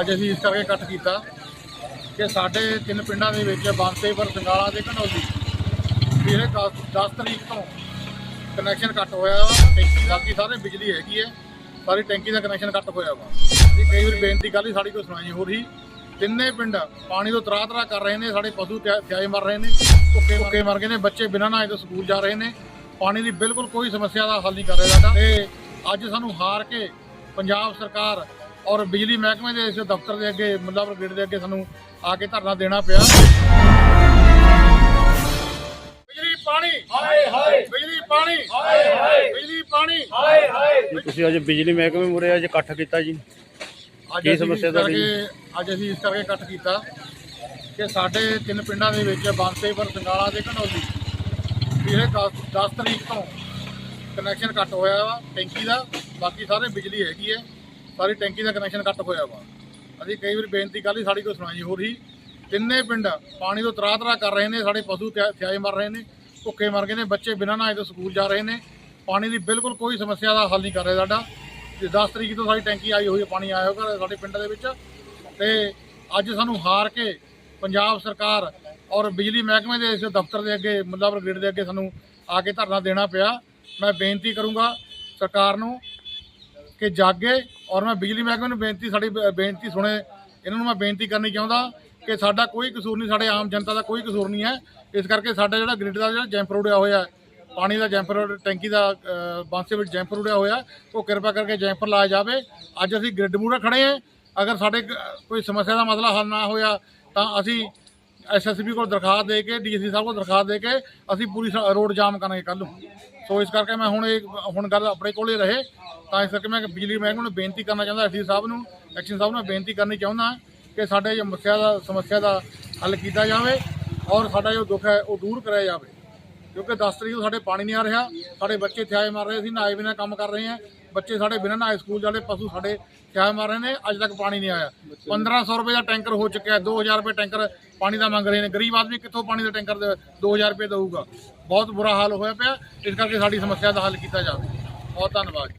ਅੱਜ ਅਸੀਂ ਇਸ ਕਰਕੇ ਇਕੱਠ ਕੀਤਾ ਕਿ ਸਾਡੇ ਤਿੰਨ ਪਿੰਡਾਂ ਦੇ ਵਿੱਚ ਬਾਂਸੇਪੁਰ ਸੰਗਾਲਾ ਤੇ ਘਨੌਲੀ ਵੀਰੇ 10 ਤਰੀਕ ਤੋਂ ਕਨੈਕਸ਼ਨ ਕੱਟ ਹੋਇਆ ਵਾ ਟੈਂਕੀ ਬਾਕੀ ਸਾਰੇ ਬਿਜਲੀ ਹੈਗੀ ਹੈ, ਸਾਰੀ ਟੈਂਕੀ ਦਾ ਕਨੈਕਸ਼ਨ ਕੱਟ ਹੋਇਆ ਵਾ। ਅਸੀਂ ਕਈ ਵਾਰੀ ਬੇਨਤੀ ਕਰ ਲਈ, ਸਾਡੀ ਕੋਈ ਸੁਣਾਈ ਹੋ ਰਹੀ। ਤਿੰਨੇ ਪਿੰਡ ਪਾਣੀ ਤੋਂ ਤਰਾ ਤਰਾ ਕਰ ਰਹੇ ਨੇ, ਸਾਡੇ ਪਸ਼ੂ ਤਿਆ- ਤਿਆਏ ਮਰ ਰਹੇ ਨੇ, ਭੁੱਖੇ ਭੁੱਖੇ ਮਰ ਗਏ ਨੇ, ਬੱਚੇ ਬਿਨਾਂ ਨਹਾਏ ਤੋਂ ਸਕੂਲ ਜਾ ਰਹੇ ਨੇ। ਪਾਣੀ ਦੀ ਬਿਲਕੁਲ ਕੋਈ ਸਮੱਸਿਆ ਦਾ ਹੱਲ ਨਹੀਂ ਕਰ ਰਿਹਾ ਸਾਡਾ। ਤੇ ਅੱਜ ਸਾਨੂੰ ਹਾਰ ਕੇ ਪੰਜਾਬ ਸਰਕਾਰ ਔਰ ਬਿਜਲੀ ਮਹਿਕਮੇ ਦੇ ਇਸ ਦਫ਼ਤਰ ਦੇ ਅੱਗੇ ਮੁੱਲਾਪੁਰ ਗੇਟ ਦੇ ਅੱਗੇ ਸਾਨੂੰ ਆ ਕੇ ਧਰਨਾ ਦੇਣਾ ਪਿਆ। ਬਿਜਲੀ ਪਾਣੀ। ਹਾਏ ਹਾਏ। ਬਿਜਲੀ ਪਾਣੀ। ਹਾਏ ਹਾਏ। ਬਿਜਲੀ ਪਾਣੀ। ਹਾਏ ਹਾਏ। ਜੀ ਤੁਸੀਂ ਅੱਜ ਬਿਜਲੀ ਮਹਿਕਮੇ ਮੁਰੇ ਅੱਜ ਇਕੱਠ ਕੀਤਾ ਜੀ। ਅੱਜ ਕੀ ਸਮੱਸਿਆ ਅੱਜ ਅਸੀਂ ਇਸ ਕਰਕੇ ਇਕੱਠ ਕੀਤਾ ਕਿ ਸਾਡੇ ਤਿੰਨ ਪਿੰਡਾਂ ਦੇ ਵਿੱਚ ਬਾਂਸੇਪੁਰ ਸੰਗਾਲਾ ਤੇ ਘਨੌਲੀ ਵੀਰੇ 10 ਤਰੀਕ ਤੋਂ ਕਨੈਕਸ਼ਨ ਕੱਟ ਹੋਇਆ ਵਾ ਟੈਂਕੀ ਦਾ ਬਾਕੀ ਸਾਰੇ ਬਿਜਲੀ ਹੈਗੀ ਹੈ। ਸਾਰੀ ਟੈਂਕੀ ਦਾ ਕਨੈਕਸ਼ਨ ਕੱਟ ਹੋਇਆ ਵਾ। ਅਸੀਂ ਕਈ ਵਾਰੀ ਬੇਨਤੀ ਕਰ ਲਈ, ਸਾਡੀ ਕੋਈ ਸੁਣਾਈ ਹੋ ਰਹੀ। ਤਿੰਨੇ ਪਿੰਡ ਪਾਣੀ ਤੋਂ ਤਰਾ ਤਰਾ ਕਰ ਰਹੇ ਨੇ, ਸਾਡੇ ਪਸ਼ੂ ਥਿਆਏ ਮਰ ਰਹੇ ਨੇ, ਭੁੱਖੇ ਮਰ ਗਏ ਨੇ, ਬੱਚੇ ਬਿਨਾਂ ਨਹਾਏ ਤੋਂ ਸਕੂਲ ਜਾ ਰਹੇ ਨੇ। ਪਾਣੀ ਦੀ ਬਿਲਕੁਲ ਕੋਈ ਸਮੱਸਿਆ ਦਾ ਹੱਲ ਨਹੀਂ ਕਰ ਰਿਹਾ ਸਾਡਾ। ਤੇ 10 ਤਰੀਕ ਤੋਂ ਸਾਡੀ ਟੈਂਕੀ ਆਈ ਹੋਈ ਹੈ, ਪਾਣੀ ਆਇਆ ਹੋਗਾ ਸਾਡੇ ਪਿੰਡ ਦੇ ਵਿੱਚ। ਤੇ ਅੱਜ ਸਾਨੂੰ ਹਾਰ ਕੇ ਪੰਜਾਬ ਸਰਕਾਰ ਔਰ ਬਿਜਲੀ ਮਹਿਕਮੇ ਦੇ ਇਸ ਦਫ਼ਤਰ ਦੇ ਅੱਗੇ, ਮੁੱਲਾਪੁਰ ਗੇਟ ਦੇ ਅੱਗੇ ਸਾਨੂੰ ਆ ਕੇ ਧਰਨਾ ਦੇਣਾ ਪਿਆ। ਮੈਂ ਬੇਨਤੀ ਕਰੂੰਗਾ ਸਰਕਾਰ ਨੂੰ ਕਿ ਜਾਗੇ ਔਰ ਮੈਂ ਬਿਜਲੀ ਮਹਿਕਮੇ ਨੂੰ ਬੇਨਤੀ ਸਾਡੀ ਬ- ਬੇਨਤੀ ਸੁਣੇ। ਇਹਨਾਂ ਨੂੰ ਮੈਂ ਬੇਨਤੀ ਕਰਨੀ ਚਾਹੁੰਦਾ ਕਿ ਸਾਡਾ ਕੋਈ ਕਸੂਰ ਨਹੀਂ ਸਾਡੇ ਆਮ ਜਨਤਾ ਦਾ ਕੋਈ ਕਸੂਰ ਨਹੀਂ ਹੈ। ਇਸ ਕਰਕੇ ਸਾਡਾ ਜਿਹੜਾ ਗ੍ਰਿਡ ਦਾ ਜਿਹੜਾ ਜੈਂਪਰ ਉੜਿਆ ਹੋਇਆ ਪਾਣੀ ਦਾ ਜੈਂਪਰ ਟੈਂਕੀ ਦਾ ਅ, ਬਾਂਸੇ ਵਿੱਚ ਜੈਂਪਰ ਉੜਿਆ ਹੋਇਆ ਉਹ ਕਿਰਪਾ ਕਰਕੇ ਜੈਂਪਰ ਲਾਇਆ ਜਾਵੇ। ਅੱਜ ਅਸੀਂ ਗ੍ਰਿਡ ਮੂਹਰੇ ਖੜੇ ਹਾਂ। ਅਗਰ ਸਾਡੇ ਕੋਈ ਸਮੱਸਿਆ ਦਾ ਮਸਲਾ ਹੱਲ ਨਾ ਹੋਇਆ ਤਾਂ ਅਸੀਂ ਐਸਐਸਬੀ ਕੋਲ ਦਰਖਾਸਤ ਦੇ ਕੇ ਡੀਸੀ ਸਾਹਿਬ ਕੋਲ ਦਰਖਾਸਤ ਦੇ ਕੇ ਅਸੀਂ ਪੂਰੀ ਸ- ਰੋਡ ਜਾਮ ਕਰਾਂਗੇ ਕੱਲ੍ਹ ਨੂੰ। ਸੋ ਇਸ ਕਰਕੇ ਮੈਂ ਹੁਣ ਇਹ, ਹੁਣ ਗੱਲ ਆਪਣੇ ਕੋਲ ਹੀ ਰਹੇ। ਤਾਂ ਇਸ ਕਰਕੇ ਮੈਂ ਬਿਜਲੀ ਮਹਿਕਮੇ ਨੂੰ ਬੇਨਤੀ ਕਰਨਾ ਚਾਹੁੰਦਾ ਐਸਡੀ ਸਾਹਿਬ ਨੂੰ ਐਕਸ਼ਨ ਸਾਹਿਬ ਨੂੰ ਮੈਂ ਬੇਨਤੀ ਕਰਨੀ ਚਾਹੁੰਦਾ ਕਿ ਸਾਡੇ ਜੋ ਸਮੱਸਿਆ ਦਾ ਸਮੱਸਿਆ ਦਾ ਹੱਲ ਕੀਤਾ ਜਾਵੇ ਔਰ ਸਾਡਾ ਜੋ ਦੁੱਖ ਹੈ ਉਹ ਦੂਰ ਕਰਿਆ ਜਾਵੇ। ਕਿਉਂਕਿ 10 ਤਰੀਕ ਤੋਂ ਸਾਡੇ ਪਾਣੀ ਨਹੀਂ ਆ ਰਿਹਾ ਸਾਡੇ ਬੱਚੇ ਥਿਆਏ ਮਾਰ ਰਹੇ ਸੀ ਨਹਾਏ ਬਿਨਾਂ ਕੰਮ ਕਰ ਰਹੇ ਆ ਬੱਚੇ ਸਾਡੇ ਬਿਨਾਂ ਨਹਾਏ ਸਕੂਲ ਜਾਂਦੇ ਪਸ਼ੂ ਸਾਡੇ ਥਿਆਏ ਮਾਰ ਰਹੇ ਨੇ ਅੱਜ ਤੱਕ ਪਾਣੀ ਨਹੀਂ ਆਇਆ। 1500 ਰੁਪਏ ਦਾ ਟੈਂਕਰ ਹੋ ਚੁੱਕਿਆ 2000 ਰੁਪਏ ਟੈਂਕਰ ਪਾਣੀ ਦਾ ਮੰਗ ਰਹੇ ਨੇ। ਗਰੀਬ ਆਦਮੀ ਕਿੱਥੋਂ ਪਾਣੀ ਦਾ ਟੈਂਕਰ ਦੇ 2000 ਰੁਪਏ ਦੇਊਗਾ? ਬਹੁਤ ਬੁਰਾ ਹਾਲ ਹੋਇਆ ਪਿਆ ਇਸ ਕਰਕੇ ਸਾਡੀ ਸਮੱਸਿਆ ਦਾ ਹੱਲ ਕੀਤਾ ਜਾਵੇ। ਬਹੁਤ ਧੰਨਵਾਦ।